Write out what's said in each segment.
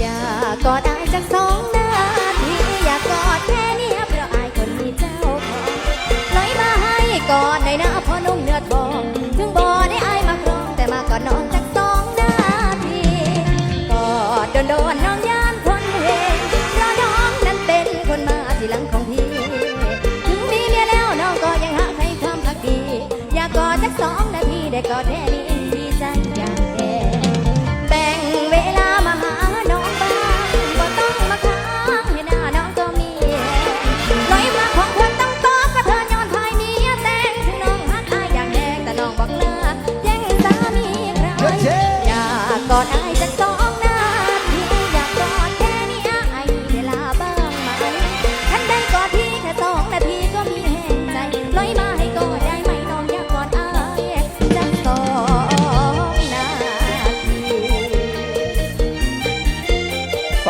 อยากกอดอายจากสองนาทีอยากกอดแค่นี้เพราะอายคนมีเจ้าของเลยมาให้กอดได้นะพอนุ่งเนื้อทอง ใจอย่างแก่แบ่งเวลามาหาน้องบ้างบ่ต้องมาค้างให้หน้าน้องก็มีลอยมาของคนต้องตอบก็เธอย้อนทายเมียแต่งถึงน้องฮักอายอย่างแดงแต่น้องบอกเลิกแย่งสามีใครอยากกอดอายจักสอง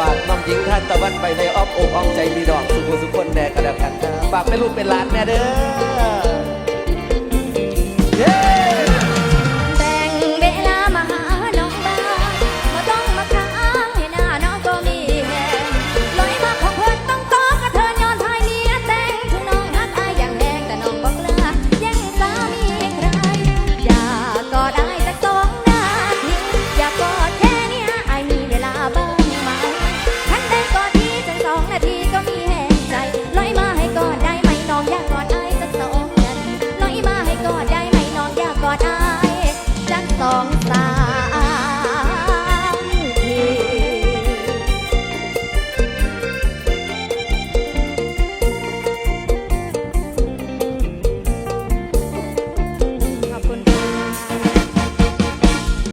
ากน้องหญิงท่านตะวันไปในอ้อมอกอ้องใจมีดอกสุขสุขคนแดกกระดับกันฝากเป็นลูกเป็นหลานแม่เด้อ สองสา